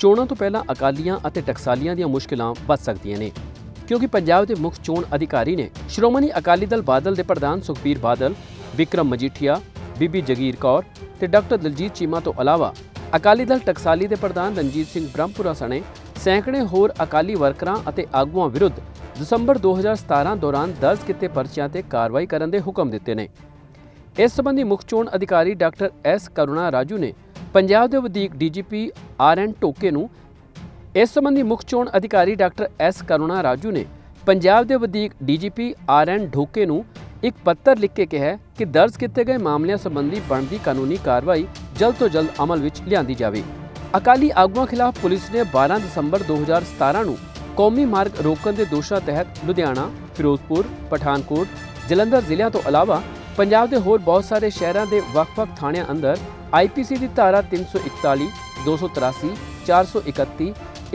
ਚੋਣਾਂ ਤੋਂ ਪਹਿਲਾਂ ਅਕਾਲੀਆਂ ਅਤੇ ਟਕਸਾਲੀਆਂ ਦੀਆਂ ਮੁਸ਼ਕਲਾਂ ਵੱਧ ਸਕਦੀਆਂ ਨੇ, ਕਿਉਂਕਿ ਪੰਜਾਬ ਦੇ ਮੁੱਖ ਚੋਣ ਅਧਿਕਾਰੀ ਨੇ ਸ਼੍ਰੋਮਣੀ ਅਕਾਲੀ ਦਲ ਬਾਦਲ ਦੇ ਪ੍ਰਧਾਨ ਸੁਖਬੀਰ ਬਾਦਲ, ਵਿਕਰਮ ਮਜੀਠੀਆ, ਬੀਬੀ ਜਗੀਰ ਕੌਰ ਤੇ ਡਾਕਟਰ ਦਲਜੀਤ ਚੀਮਾ ਤੋਂ ਇਲਾਵਾ ਅਕਾਲੀ ਦਲ ਟਕਸਾਲੀ ਦੇ ਪ੍ਰਧਾਨ ਰਣਜੀਤ ਸਿੰਘ ਬ੍ਰਹਮਪੁਰਾ ਸਣੇ ਸੈਂਕੜੇ ਹੋਰ ਅਕਾਲੀ ਵਰਕਰਾਂ ਅਤੇ ਆਗੂਆਂ ਵਿਰੁੱਧ ਦਸੰਬਰ 2017 ਦੌਰਾਨ ਦਰਜ ਕੀਤੇ ਪਰਚਿਆਂ ਤੇ ਕਾਰਵਾਈ ਕਰਨ ਦੇ ਹੁਕਮ ਦਿੱਤੇ ਨੇ। ਇਸ ਸੰਬੰਧੀ ਮੁੱਖ ਚੋਣ ਅਧਿਕਾਰੀ ਡਾਕਟਰ ਐਸ ਕਰੁਣਾ ਰਾਜੂ ਨੇ ਪੰਜਾਬ ਦੇ ਵਧੀਕ ਡੀਜੀਪੀ ਆਰ ਐਨ ਟੋਕੇ ਨੂੰ ਇਸ ਸੰਬੰਧੀ ਮੁੱਖ ਚੋਣ ਅਧਿਕਾਰੀ ਡਾਕਟਰ ਐਸ ਕਰੁਣਾ ਰਾਜੂ ਨੇ ਪੰਜਾਬ ਦੇ ਵਧੀਕ ਡੀਜੀਪੀ ਆਰ ਐਨ ਢੋਕੇ ਨੂੰ ਇੱਕ ਪੱਤਰ ਲਿਖ ਕੇ ਕਿਹਾ ਕਿ ਦਰਜ ਕੀਤੇ ਗਏ ਮਾਮਲਿਆਂ ਸੰਬੰਧੀ ਬਣਦੀ ਕਾਨੂੰਨੀ ਕਾਰਵਾਈ ਜਲਦ ਤੋਂ ਜਲਦ ਅਮਲ ਵਿੱਚ ਲਿਆਂਦੀ ਜਾਵੇ। ਅਕਾਲੀ ਆਗੂਆਂ ਖਿਲਾਫ ਪੁਲਿਸ ਨੇ 12 ਦਸੰਬਰ 2017 ਨੂੰ ਕੌਮੀ ਮਾਰਗ ਰੋਕਣ ਦੇ ਦੋਸ਼ਾਂ ਤਹਿਤ ਲੁਧਿਆਣਾ, ਫਿਰੋਜ਼ਪੁਰ, ਪਠਾਨਕੋਟ, ਜਲੰਧਰ ਜ਼ਿਲ੍ਹਿਆਂ ਤੋਂ ਇਲਾਵਾ ਪੰਜਾਬ ਦੇ ਹੋਰ ਬਹੁਤ ਸਾਰੇ ਸ਼ਹਿਰਾਂ ਦੇ ਵੱਖ-ਵੱਖ ਥਾਣਿਆਂ ਅੰਦਰ ਆਈਪੀਸੀ ਦੀ ਧਾਰਾ 341 283 431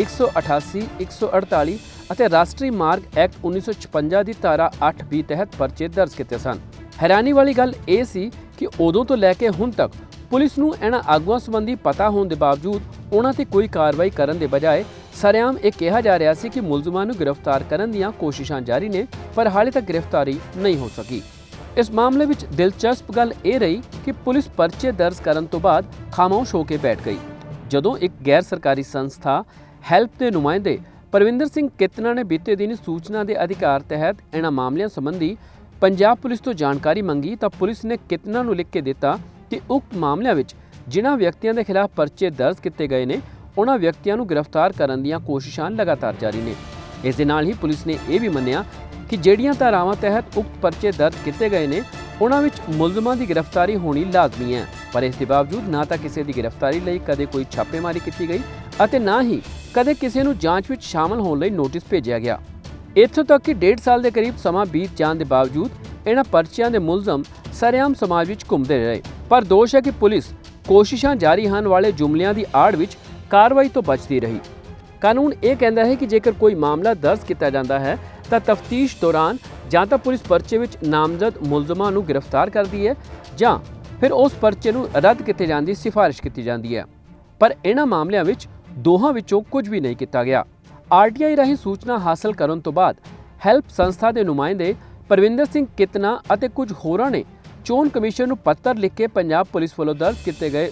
188 148 ਅਤੇ ਰਾਸ਼ਟਰੀ ਮਾਰਗ ਐਕਟ 1956 ਦੀ ਧਾਰਾ 8B ਤਹਿਤ ਪਰਚੇ ਦਰਜ ਕੀਤੇ ਸਨ। ਹੈਰਾਨੀ ਵਾਲੀ ਗੱਲ ਇਹ ਸੀ ਕਿ ਉਦੋਂ ਤੋਂ ਲੈ ਕੇ ਹੁਣ ਤੱਕ ਪੁਲਿਸ ਨੂੰ ਇਹਨਾਂ ਆਗੂਆਂ ਸੰਬੰਧੀ ਪਤਾ ਹੋਣ ਦੇ ਬਾਵਜੂਦ ਉਹਨਾਂ ਤੇ ਕੋਈ ਕਾਰਵਾਈ ਕਰਨ ਦੇ ਬਜਾਏ ਸਰਿਆਮ ਇਹ ਕਿਹਾ ਜਾ ਰਿਹਾ ਸੀ ਕਿ ਮੁਲਜ਼ਮਾਂ ਨੂੰ ਗ੍ਰਿਫਤਾਰ ਕਰਨ ਦੀਆਂ ਕੋਸ਼ਿਸ਼ਾਂ ਜਾਰੀ ਨੇ, ਪਰ ਹਾਲੇ ਤੱਕ ਗ੍ਰਿਫਤਾਰੀ ਨਹੀਂ ਹੋ ਸਕੀ। ਇਸ ਮਾਮਲੇ ਵਿੱਚ ਦਿਲਚਸਪ ਗੱਲ ਇਹ ਰਹੀ ਕਿ ਪੁਲਿਸ ਪਰਚੇ ਦਰਜ ਕਰਨ ਤੋਂ ਬਾਅਦ ਖਾਮੋਸ਼ ਹੋ ਕੇ ਬੈਠ ਗਈ। ਜਦੋਂ ਇੱਕ ਗੈਰ ਸਰਕਾਰੀ ਸੰਸਥਾ ਹੈਲਪ ਦੇ ਨੁਮਾਇੰਦੇ ਪਰਵਿੰਦਰ ਸਿੰਘ ਕਿਤਨਾ ਨੇ ਬੀਤੇ ਦਿਨ ਸੂਚਨਾ ਦੇ ਅਧਿਕਾਰ ਤਹਿਤ ਇਹਨਾਂ ਮਾਮਲਿਆਂ ਸੰਬੰਧੀ ਪੰਜਾਬ ਪੁਲਿਸ ਤੋਂ ਜਾਣਕਾਰੀ ਮੰਗੀ ਤਾਂ ਪੁਲਿਸ ਨੇ ਕਿਤਨਾ ਨੂੰ ਲਿਖ ਕੇ ਦਿੱਤਾ ਕਿ ਉਕਤ ਮਾਮਲਿਆਂ ਵਿੱਚ ਜਿਨ੍ਹਾਂ ਵਿਅਕਤੀਆਂ ਦੇ ਖਿਲਾਫ ਪਰਚੇ ਦਰਜ ਕੀਤੇ ਗਏ ਨੇ, ਉਹਨਾਂ ਵਿਅਕਤੀਆਂ ਨੂੰ ਗ੍ਰਿਫਤਾਰ ਕਰਨ ਦੀਆਂ ਕੋਸ਼ਿਸ਼ਾਂ ਲਗਾਤਾਰ ਜਾਰੀ ਨੇ। ਇਸ ਦੇ ਨਾਲ ਹੀ ਪੁਲਿਸ ਨੇ ਇਹ ਵੀ ਮੰਨਿਆ ਕਿ ਜਿਹੜੀਆਂ ਧਾਰਾਵਾਂ ਤਹਿਤ ਉਕਤ ਪਰਚੇ ਦਰਜ ਕੀਤੇ ਗਏ ਨੇ, ਉਹਨਾਂ ਵਿੱਚ ਮੁਲਜ਼ਮਾਂ ਦੀ ਗ੍ਰਿਫਤਾਰੀ ਹੋਣੀ ਲਾਜ਼ਮੀ ਹੈ। ਪਰ ਇਸ ਦੇ ਬਾਵਜੂਦ ਨਾ ਤਾਂ ਕਿਸੇ ਦੀ ਗ੍ਰਿਫਤਾਰੀ ਲਈ ਕਦੇ ਕੋਈ ਛਾਪੇਮਾਰੀ ਕੀਤੀ ਗਈ ਅਤੇ ਨਾ ਹੀ ਕਦੇ ਕਿਸੇ ਨੂੰ ਜਾਂਚ ਵਿੱਚ ਸ਼ਾਮਲ ਹੋਣ ਲਈ ਨੋਟਿਸ ਭੇਜਿਆ ਗਿਆ। ਇੱਥੋਂ ਤੱਕ ਕਿ 1.5 ਸਾਲ ਦੇ ਕਰੀਬ ਸਮਾਂ ਬੀਤ ਜਾਣ ਦੇ ਬਾਵਜੂਦ ਇਹਨਾਂ ਪਰਚਿਆਂ ਦੇ ਮੁਲਜ਼ਮ ਸਰੇਆਮ ਸਮਾਜ ਵਿੱਚ ਘੁੰਮਦੇ ਰਹੇ। ਪਰ ਦੋਸ਼ ਹੈ ਕਿ ਪੁਲਿਸ ਕੋਸ਼ਿਸ਼ਾਂ ਜਾਰੀ ਹਨ ਵਾਲੇ ਜੁਮਲਿਆਂ ਦੀ ਆੜ ਵਿੱਚ ਕਾਰਵਾਈ ਤੋਂ ਬਚਦੀ ਰਹੀ। ਕਾਨੂੰਨ ਇਹ ਕਹਿੰਦਾ ਹੈ ਕਿ ਜੇਕਰ ਕੋਈ ਮਾਮਲਾ ਦਰਜ ਕੀਤਾ ਜਾਂਦਾ ਹੈ, ਤਾਂ ਤਫਤੀਸ਼ ਦੌਰਾਨ ਜਾਂ ਤਾਂ ਪੁਲਿਸ ਪਰਚੇ ਵਿੱਚ ਨਾਮਜ਼ਦ ਮੁਲਜ਼ਮਾਂ ਨੂੰ ਗ੍ਰਿਫਤਾਰ ਕਰਦੀ ਹੈ ਜਾਂ ਫਿਰ ਉਸ ਪਰਚੇ ਨੂੰ ਰੱਦ ਕੀਤੇ ਜਾਣ ਦੀ ਸਿਫਾਰਿਸ਼ ਕੀਤੀ ਜਾਂਦੀ ਹੈ। ਪਰ ਇਹਨਾਂ ਮਾਮਲਿਆਂ ਵਿੱਚ ਦੋਹਾਂ ਵਿੱਚੋਂ ਕੁਝ ਵੀ ਨਹੀਂ ਕੀਤਾ ਗਿਆ। ਆਰਟੀਆਈ ਰਾਹੀਂ ਸੂਚਨਾ ਹਾਸਲ ਕਰਨ ਤੋਂ ਬਾਅਦ ਹੈਲਪ ਸੰਸਥਾ ਦੇ ਨੁਮਾਇੰਦੇ ਪਰਵਿੰਦਰ ਸਿੰਘ ਕਿਤਨਾ ਅਤੇ ਕੁਝ ਹੋਰਾਂ ਨੇ ਚੋਣ ਕਮਿਸ਼ਨ ਨੂੰ ਪੱਤਰ ਲਿਖ ਕੇ ਪੰਜਾਬ ਪੁਲਿਸ ਵੱਲੋਂ ਦਰਜ ਕੀਤੇ ਗਏ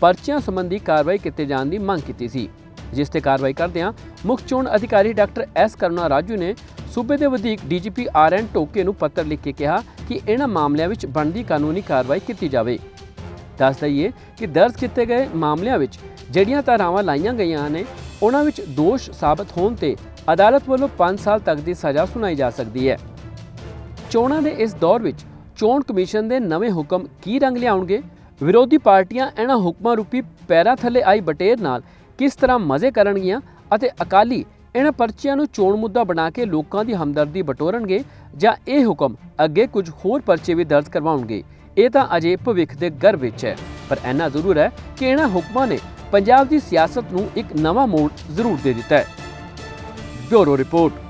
ਪਰਚਿਆਂ ਸੰਬੰਧੀ ਕਾਰਵਾਈ ਕੀਤੇ ਜਾਣ ਦੀ ਮੰਗ ਕੀਤੀ ਸੀ। ਜਿਸ ਤੇ ਕਾਰਵਾਈ ਕਰਦਿਆਂ ਮੁੱਖ ਚੋਣ ਅਧਿਕਾਰੀ ਡਾਕਟਰ ਐਸ ਕਰੁਣਾ ਰਾਜੂ ਨੇ ਸੂਬੇ ਦੇ ਵਧੀਕ ਡੀਜੀਪੀ ਆਰ ਐਨ ਟੋਕੇ ਨੂੰ ਪੱਤਰ ਲਿਖ ਕੇ ਕਿਹਾ ਕਿ ਇਹਨਾਂ ਮਾਮਲਿਆਂ ਵਿੱਚ ਬਣਦੀ ਕਾਨੂੰਨੀ ਕਾਰਵਾਈ ਕੀਤੀ ਜਾਵੇ। ਦੱਸ ਦਈਏ ਕਿ ਦਰਜ ਕੀਤੇ ਗਏ ਮਾਮਲਿਆਂ ਵਿੱਚ ਜਿਹੜੀਆਂ ਧਾਰਾਵਾਂ ਲਾਈਆਂ ਗਈਆਂ ਨੇ ਉਹਨਾਂ ਵਿੱਚ ਦੋਸ਼ ਸਾਬਤ ਹੋਣ ਤੇ ਅਦਾਲਤ ਵੱਲੋਂ 5 ਸਾਲ ਤੱਕ ਦੀ ਸਜ਼ਾ ਸੁਣਾਈ ਜਾ ਸਕਦੀ ਹੈ। ਚੋਣਾਂ ਦੇ ਇਸ ਦੌਰ ਵਿੱਚ ਚੋਣ ਕਮਿਸ਼ਨ ਦੇ ਨਵੇਂ ਹੁਕਮ ਕੀ ਰੰਗ ਲਿਆਉਣਗੇ? ਵਿਰੋਧੀ ਪਾਰਟੀਆਂ ਇਹਨਾਂ ਹੁਕਮਾਂ ਰੂਪੀ ਪੈਰਾਂ ਥੱਲੇ ਆਈ ਬਟੇਰ ਨਾਲ ਕਿਸ ਤਰ੍ਹਾਂ ਮਜ਼ੇ ਕਰਨਗੀਆਂ ਅਤੇ ਅਕਾਲੀ ਇਹਨਾਂ ਪਰਚੀਆਂ ਨੂੰ ਚੋਣ ਮੁੱਦਾ ਬਣਾ ਕੇ ਲੋਕਾਂ ਦੀ ਹਮਦਰਦੀ ਬਟੋਰਨਗੇ ਜਾਂ ਇਹ ਹੁਕਮ ਅੱਗੇ ਕੁਝ ਹੋਰ ਪਰਚੇ ਵੀ ਦਰਜ ਕਰਵਾਉਣਗੇ? ਇਹ ਤਾਂ ਅਜੇ ਭਵਿੱਖ ਦੇ ਗਰ ਵਿੱਚ ਹੈ, ਪਰ ਇੰਨਾ ਜ਼ਰੂਰ ਹੈ ਕਿ ਇਹਨਾਂ ਹੁਕਮਾਂ ਨੇ ਪੰਜਾਬ ਦੀ ਸਿਆਸਤ ਨੂੰ ਇੱਕ ਨਵਾਂ ਮੋੜ ਜ਼ਰੂਰ ਦੇ ਦਿੱਤਾ ਹੈ। Bureau report.